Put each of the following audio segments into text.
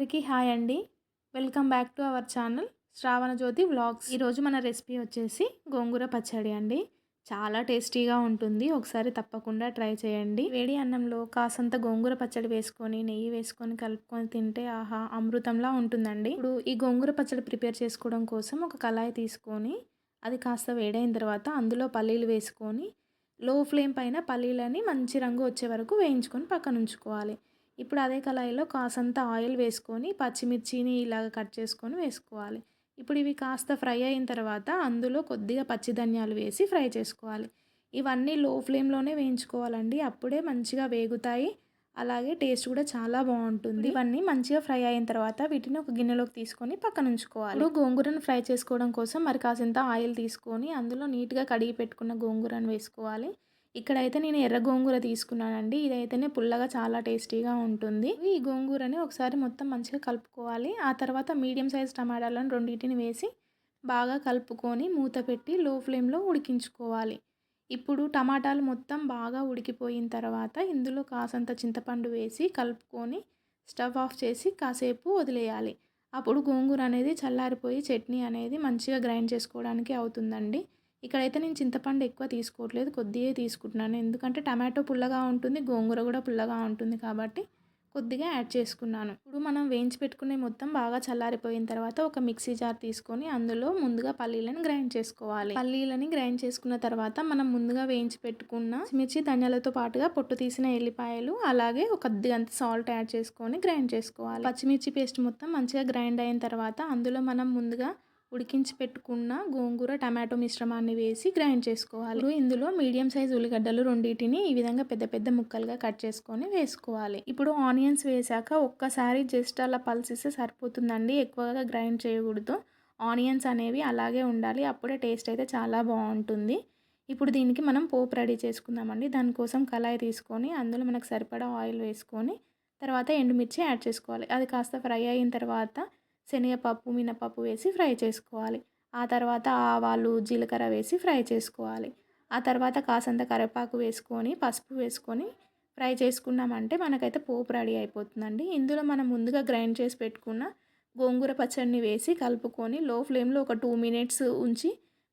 అందరికీ హాయ్ అండి. Welcome back to our channel Shravana Jyothi vlogs. ఈరోజు మన రెసిపీ వచ్చేసి గోంగూర పచ్చడి అండి. చాలా టేస్టీగా ఉంటుంది. ఒకసారి తప్పకుండా ట్రై చేయండి. వేడి అన్నంలో కాసంత గోంగూర పచ్చడి వేసుకొని నెయ్యి వేసుకొని కలుపుకొని తింటే ఆహా అమృతంలా ఉంటుందండి. ఇప్పుడు ఈ గోంగూర పచ్చడి ప్రిపేర్ చేసుకోవడం కోసం ఒక కళాయి తీసుకొని అది కాస్త వేడైన తర్వాత అందులో పల్లీలు వేసుకొని లో ఫ్లేమ్ పైన పల్లీలని మంచి రంగు వచ్చే వరకు వేయించుకొని పక్కన ఉంచుకోవాలి ఇప్పుడు అదే కళాయిలో కాసంత ఆయిల్ వేసుకొని పచ్చిమిర్చిని ఇలాగ కట్ చేసుకొని వేసుకోవాలి. ఇప్పుడు ఇవి కాస్త ఫ్రై అయిన తర్వాత అందులో కొద్దిగా పచ్చి ధనియాలు వేసి ఫ్రై చేసుకోవాలి. ఇవన్నీ లో ఫ్లేమ్లోనే వేయించుకోవాలండి. అప్పుడే మంచిగా వేగుతాయి. అలాగే టేస్ట్ కూడా చాలా బాగుంటుంది. ఇవన్నీ మంచిగా ఫ్రై అయిన తర్వాత వీటిని ఒక గిన్నెలోకి తీసుకొని పక్కన ఉంచుకోవాలి. గోంగూరను ఫ్రై చేసుకోవడం కోసం మరి కాసింత ఆయిల్ తీసుకొని అందులో నీట్గా కడిగి పెట్టుకున్న గోంగూరను వేసుకోవాలి. ఇక్కడైతే నేను ఎర్ర గోంగూర తీసుకున్నానండి. ఇదైతేనే పుల్లగా చాలా టేస్టీగా ఉంటుంది. ఈ గోంగూరని ఒకసారి మొత్తం మంచిగా కలుపుకోవాలి. ఆ తర్వాత మీడియం సైజ్ టమాటాలను రెండింటిని వేసి బాగా కలుపుకొని మూత పెట్టి లో ఫ్లేమ్లో ఉడికించుకోవాలి. ఇప్పుడు టమాటాలు మొత్తం బాగా ఉడికిపోయిన తర్వాత ఇందులో కాసంత చింతపండు వేసి కలుపుకొని స్టవ్ ఆఫ్ చేసి కాసేపు వదిలేయాలి. అప్పుడు గోంగూర అనేది చల్లారిపోయి చట్నీ అనేది మంచిగా గ్రైండ్ చేసుకోవడానికి అవుతుందండి. ఇక్కడైతే నేను చింతపండు ఎక్కువ తీసుకోవట్లేదు కొద్దిగా తీసుకుంటున్నాను. ఎందుకంటే టమాటో పుల్లగా ఉంటుంది గోంగూర కూడా పుల్లగా ఉంటుంది కాబట్టి కొద్దిగా యాడ్ చేసుకున్నాను. ఇప్పుడు మనం వేయించి పెట్టుకునే మొత్తం బాగా చల్లారిపోయిన తర్వాత ఒక మిక్సీ జార్ తీసుకొని అందులో ముందుగా పల్లీలను గ్రైండ్ చేసుకోవాలి. పల్లీలని గ్రైండ్ చేసుకున్న తర్వాత మనం ముందుగా వేయించి పెట్టుకున్న మిర్చి ధనియాలతో పాటుగా పొట్టు తీసిన ఎల్లిపాయలు అలాగే ఒక కొద్దిగంత సాల్ట్ యాడ్ చేసుకొని గ్రైండ్ చేసుకోవాలి. పచ్చిమిర్చి పేస్ట్ మొత్తం మంచిగా గ్రైండ్ అయిన తర్వాత అందులో మనం ముందుగా ఉడికించి పెట్టుకున్న గోంగూర టమాటో మిశ్రమాన్ని వేసి గ్రైండ్ చేసుకోవాలి. ఇందులో మీడియం సైజ్ ఉల్లిగడ్డలు రెండింటిని ఈ విధంగా పెద్ద పెద్ద ముక్కలుగా కట్ చేసుకొని వేసుకోవాలి. ఇప్పుడు ఆనియన్స్ వేసాక ఒక్కసారి జస్ట్ అలా పల్సిస్తే సరిపోతుందండి. ఎక్కువగా గ్రైండ్ చేయకూడదు. ఆనియన్స్ అనేవి అలాగే ఉండాలి. అప్పుడే టేస్ట్ అయితే చాలా బాగుంటుంది. ఇప్పుడు దీనికి మనం పోపు రెడీ చేసుకుందామండి. దానికోసం కళాయి తీసుకొని అందులో మనకు సరిపడా ఆయిల్ వేసుకొని తర్వాత ఎండుమిర్చి యాడ్ చేసుకోవాలి. అది కాస్త ఫ్రై అయిన తర్వాత శనగపప్పు మినపప్పు వేసి ఫ్రై చేసుకోవాలి. ఆ తర్వాత ఆవాలు జీలకర్ర వేసి ఫ్రై చేసుకోవాలి. ఆ తర్వాత కాసంత కరివేపాకు వేసుకొని పసుపు వేసుకొని ఫ్రై చేసుకున్నామంటే మనకైతే పోపు రెడీ అయిపోతుందండి. ఇందులో మనం ముందుగా గ్రైండ్ చేసి పెట్టుకున్న గోంగూర పచ్చడిని వేసి కలుపుకొని లో ఫ్లేమ్లో ఒక టూ మినిట్స్ ఉంచి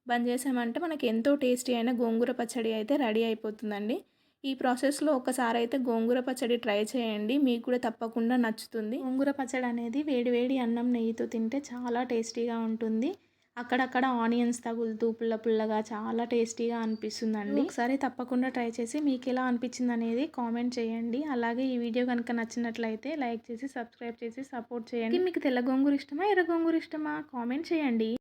బంద్ చేసామంటే మనకి ఎంతో టేస్టీ అయిన గోంగూర పచ్చడి అయితే రెడీ అయిపోతుందండి. ఈ ప్రాసెస్లో ఒకసారి అయితే గోంగూర పచ్చడి ట్రై చేయండి. మీకు కూడా తప్పకుండా నచ్చుతుంది. గోంగూర పచ్చడి అనేది వేడి వేడి అన్నం నెయ్యితో తింటే చాలా టేస్టీగా ఉంటుంది. అక్కడక్కడ ఆనియన్స్ తగులుతూ పుల్ల పుల్లగా చాలా టేస్టీగా అనిపిస్తుందండి. ఒకసారి తప్పకుండా ట్రై చేసి మీకు ఎలా అనిపించింది అనేది కామెంట్ చేయండి. అలాగే ఈ వీడియో కనుక నచ్చినట్లయితే లైక్ చేసి సబ్స్క్రైబ్ చేసి సపోర్ట్ చేయండి. మీకు తెల్ల గోంగూర ఇష్టమా ఎర్ర గోంగూర ఇష్టమా కామెంట్ చేయండి.